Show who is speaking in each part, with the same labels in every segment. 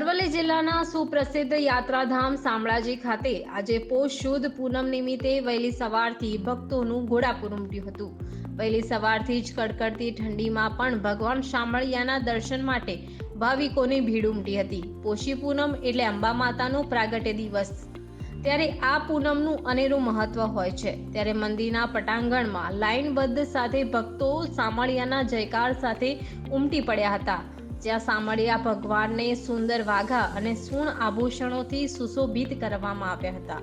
Speaker 1: અરવલ્લી જિલ્લાના સુપ્રસિદ્ધ યાત્રાધામ શામળાજી ખાતે આજે પોષ શુદ્ધ પૂનમ નિમિત્તે વહેલી સવારથી ભક્તોનું ઘોડાપુર ઉમટ્યું હતું. વહેલી સવારથી જ કડકડતી ઠંડીમાં પણ ભગવાન શામળિયાના દર્શન માટે ભાવિકોની ભીડ ઉમટી હતી. પોષી પૂનમ એટલે અંબા માતાનો પ્રાગટ્ય દિવસ. ત્યારે આ પૂનમનું અનેરું મહત્વ હોય છે. ત્યારે મંદિરના પટાંગણમાં લાઇનબદ્ધ સાથે ભક્તો શામળિયાના જયકાર સાથે ઉમટી પડ્યા હતા. જ્યાં સામળિયા ભગવાનને સુંદર વાઘા અને સૂણ આભૂષણોથી સુશોભિત કરવામાં આવ્યા હતા.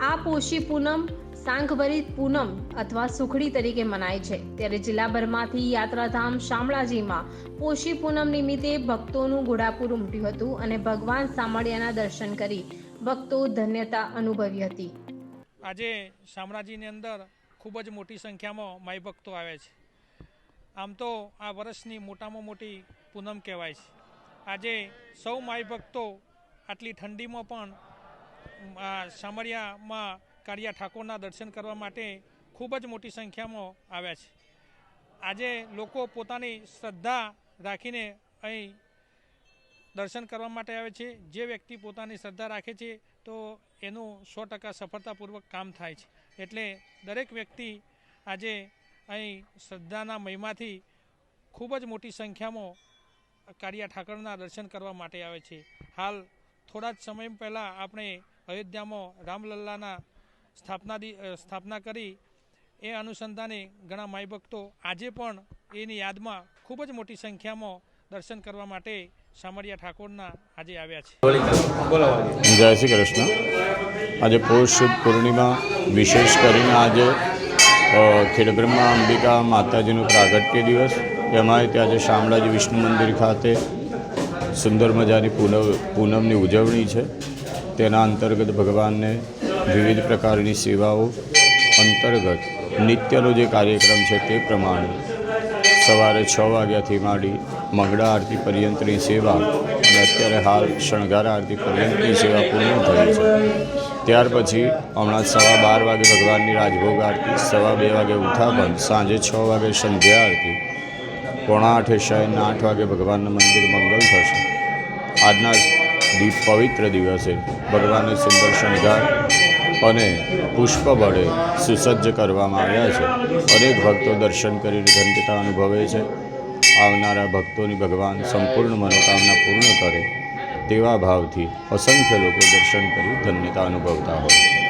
Speaker 1: આ પોષી પૂનમ સાંખભરી પૂનમ અથવા સુખડી તરીકે મનાય છે. ત્યારે જિલ્લાભરમાંથી યાત્રાધામ શામળાજીમાં પોષી પૂનમ નિમિત્તે ભક્તોનું ઘોડાપુર ઉમટ્યું હતું અને ભગવાન સામળિયાના દર્શન કરી ભક્તો ધન્યતા અનુભવી હતી.
Speaker 2: આજે શામળાજીની અંદર ખૂબ જ મોટી સંખ્યામાં માઈ ભક્તો આવે છે. આમ તો આ વર્ષની મોટામાં મોટી પૂનમ કહેવાય છે. આજે સૌ માઈ ભક્તો આટલી ઠંડીમાં પણ આ શામળિયામાં કાળિયા ઠાકોરના દર્શન કરવા માટે ખૂબ જ મોટી સંખ્યામાં આવ્યા છે. આજે લોકો પોતાની શ્રદ્ધા રાખીને અહીં દર્શન કરવા માટે આવે છે. જે વ્યક્તિ પોતાની શ્રદ્ધા રાખે છે, તો એનું સો ટકા સફળતાપૂર્વક કામ થાય છે. એટલે દરેક વ્યક્તિ આજે અહીં શ્રદ્ધાના મહિમાથી ખૂબ જ મોટી સંખ્યામાં કાળિયા ઠાકરના દર્શન કરવા માટે આવે છે. હાલ થોડા જ સમય પહેલાં આપણે અયોધ્યામાં રામલલ્લાના સ્થાપના સ્થાપના કરી. એ અનુસંધાને ઘણા માઈ ભક્તો આજે પણ એની યાદમાં ખૂબ જ મોટી સંખ્યામાં દર્શન કરવા માટે સામરિયા ઠાકોરના આજે આવ્યા છે.
Speaker 3: જય શ્રી કૃષ્ણ. આજે પૌષ શુદ્ધ પૂર્ણિમા. વિશેષ કરીને આજે ખેડબ્રહ્મા અંબિકા માતાજીનું પ્રાગટ્ય દિવસ. એમાં ત્યાં જે શામળાજી વિષ્ણુ મંદિર ખાતે સુંદર મજાની પૂનમ પૂનમની ઉજવણી છે. તેના અંતર્ગત ભગવાનને વિવિધ પ્રકારની સેવાઓ અંતર્ગત નિત્યનો જે કાર્યક્રમ છે તે પ્રમાણે સવારે છ વાગ્યાથી માંડી મંગળા આરતી પર્યંતની સેવા અને અત્યારે હાલ શણગાર આરતી પર્યંતની સેવા પૂર્ણ થઈ છે. ત્યાર પછી હમણાં સવા બાર વાગે ભગવાનની રાજભોગ આરતી, સવા બે વાગે ઉઠાપન, સાંજે છ વાગે સંધ્યા આરતી પોણા આઠે શયન આઠ વાગે ભગવાનના મંદિર મંગલ થશે. આજના દીપ પવિત્ર દિવસે ભગવાનને સુંદર શણગાર અને પુષ્પ વડે સુસજ્જ કરવામાં આવ્યા છે. અનેક ભક્તો દર્શન કરીને ધન્યતા અનુભવે છે. આવનારા ભક્તોની ભગવાન સંપૂર્ણ મનોકામના પૂર્ણ કરે તેવા ભાવથી અસંખ્ય લોકો દર્શન કરી ધન્યતા અનુભવતા હોય છે.